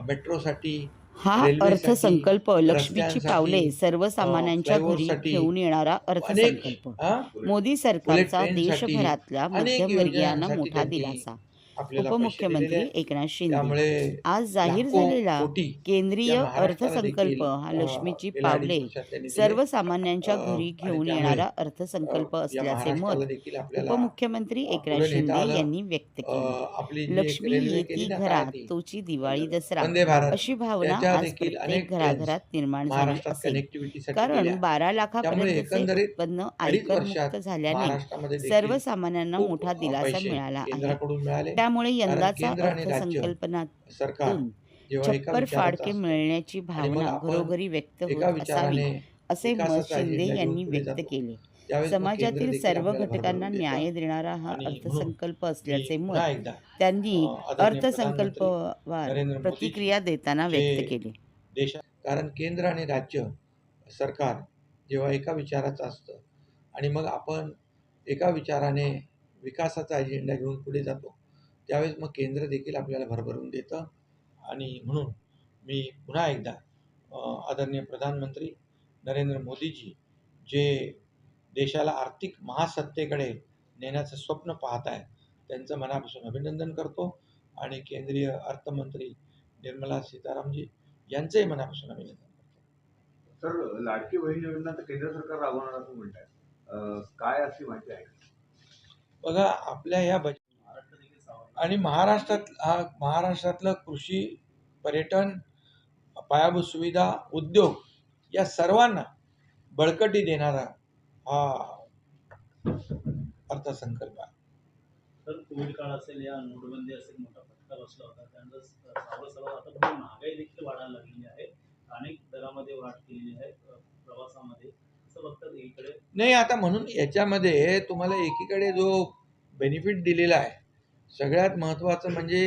मेट्रोसाठी हा अर्थसंकल्प लक्ष्मीची पावले सर्वसामान्यांच्या घरी घेऊन येणारा अर्थसंकल्प. मोदी सरकारचा देशभरातल्या मध्यमवर्गीयांना मोठा दिलासा. उपमुख्यमंत्री. एकनाथ शिंदे आज जाहीर झालेला केंद्रीय अर्थसंकल्प हा लक्ष्मीची पावले. सर्वसामान्यांच्या घरी घेऊन येणारा अर्थसंकल्प असल्याचे मत उपमुख्यमंत्री एकनाथ शिंदे. यांनी व्यक्त केली लक्ष्मी येती घरात तोची दिवाळी दसरा अशी भावना आज प्रत्येक घराघरात निर्माण झाली असेल कारण. बारा एकंदरीत उत्पन्न आयकर मुक्त झाल्याने सर्वसामान्यांना मोठा दिलासा मिळाला आहे त्यामुळे यंदाचा अर्थसंकल्पनातून एका छप्पर फाडके मिळण्याची भावना घरोघरी व्यक्त होत असावी असे मत शिंदे यांनी व्यक्त. केले समाजातील सर्व घटकांना. न्याय देणारा हा म्हणून अर्थसंकल्प असल्याचे मत त्यांनी अ, आदरणीय अर्थसंकल्पावर नरेंद्र मोदीजी प्रतिक्रिया देताना व्यक्त केली कारण केंद्र आणि राज्य सरकार जेव्हा एका विचाराचं असतं आणि मग आपण एका विचाराने विकासाचा अजेंडा घेऊन पुढे जातो त्यावेळेस मग केंद्र देखील आपल्याला भरभरून देतं. आणि म्हणून मी पुन्हा एकदा आदरणीय प्रधानमंत्री नरेंद्र मोदीजी जे देशाला आर्थिक महासत्तेकडे नेण्याचं स्वप्न पाहत आहे त्यांचं मनापासून अभिनंदन करतो. आणि केंद्रीय अर्थमंत्री निर्मला सीतारामजी यांचंही मनापासून अभिनंदन करतो. सर लाडकी बहीण योजना तर केंद्र सरकार राबवणार असं म्हणत आहे काय अशी माहिती आहे? बघा आपल्या या बजेट आणि महाराष्ट्रात हा महाराष्ट्रातलं कृषी पर्यटन पायाभूत सुविधा उद्योग या सर्वांना बळकटी देणारा हा अर्थसंकल्प आहे. तर कोविड काळ असेल या नोटबंदी असेल मोठा फटका बसला होता. त्यानंतर सर्व सर्व आता पुढे महागाई देखील वाढायला लागलेली आहे. अनेक दरामध्ये वाढ केलेली आहे प्रवासामध्ये. असं बघतात एकीकडे. नाही आता म्हणून याच्यामध्ये तुम्हाला एकीकडे जो बेनिफिट दिलेला आहे सगळ्यात महत्त्वाचं म्हणजे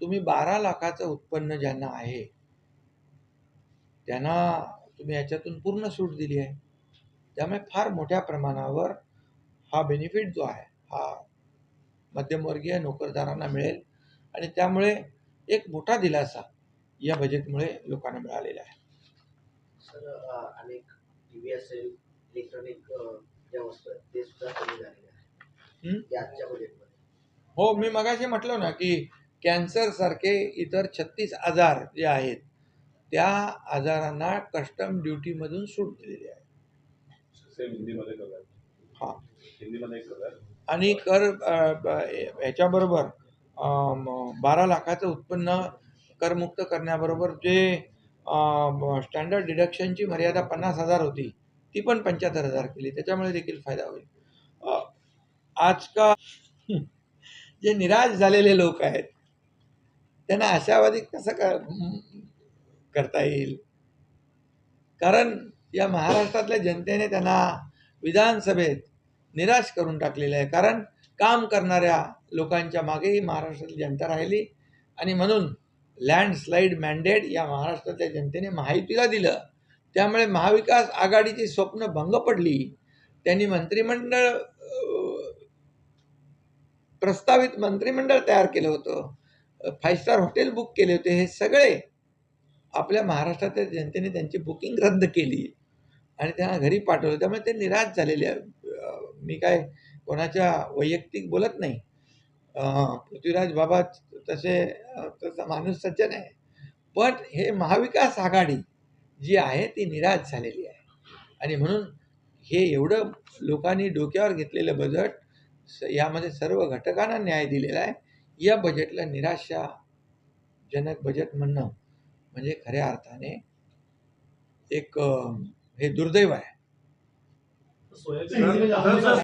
तुम्ही बारा लाखाचं उत्पन्न ज्यांना आहे त्यांना तुम्ही याच्यातून पूर्ण सूट दिली आहे. त्यामुळे फार मोठ्या प्रमाणावर हा बेनिफिट जो आहे हा मध्यमवर्गीय नोकरदारांना मिळेल आणि त्यामुळे एक मोठा दिलासा या बजेटमुळे लोकांना मिळालेला आहे. सर अनेक टी व्ही असेल इलेक्ट्रॉनिक ज्या वस्तू आहेत ते सुद्धा कमी झालेले आहेत आजच्या बजेटमध्ये हो मी मगाशी म्हटलं ना की कॅन्सर सारखे इतर छत्तीस आजार जे आहेत त्या आजारांना कस्टम ड्युटीमधून सूट दिलेली आहे. सेम हिंदीमध्ये हा. हिंदीमध्ये आणि कर ह्याच्याबरोबर बारा लाखाचं उत्पन्न करमुक्त करण्याबरोबर जे स्टँडर्ड डिडक्शनची मर्यादा पन्नास हजार होती ती पण पंच्याहत्तर हजार केली. त्याच्यामुळे देखील फायदा होईल. अ, आज का जे निराश झालेले लोक आहेत त्यांना आशावादी कसं कर करता येईल? कारण या महाराष्ट्रातल्या जनतेने त्यांना विधानसभेत निराश करून टाकलेलं आहे. कारण काम करणाऱ्या लोकांच्या मागेही महाराष्ट्रातली जनता राहिली आणि म्हणून लँडस्लाईड मॅन्डेट या महाराष्ट्रातल्या जनतेने माहितीला दिलं. त्यामुळे महाविकास आघाडीची स्वप्न भंग पडली. त्यांनी मंत्रिमंडळ प्रस्तावित मंत्रिमंडळ तयार केलं होतं. फाईव्ह स्टार हॉटेल बुक केले होते. हे सगळे आपल्या महाराष्ट्रातल्या जनतेने त्यांची बुकिंग रद्द केली. आणि त्यांना घरी पाठवलं. त्यामुळे ते निराश झालेले आहे मी काय कोणाच्या वैयक्तिक बोलत नाही. पृथ्वीराज बाबा तसे तसा माणूस सज्जन आहे. पण हे महाविकास आघाडी जी आहे ती निराश झालेली आहे. आणि म्हणून हे एवढं लोकांनी डोक्यावर घेतलेलं बजेट यामध्ये सर्व घटकांना न्याय दिलेला आहे. या बजेटला निराशाजनक बजेट म्हणणं म्हणजे खऱ्या अर्थाने एक हे दुर्दैव आहे.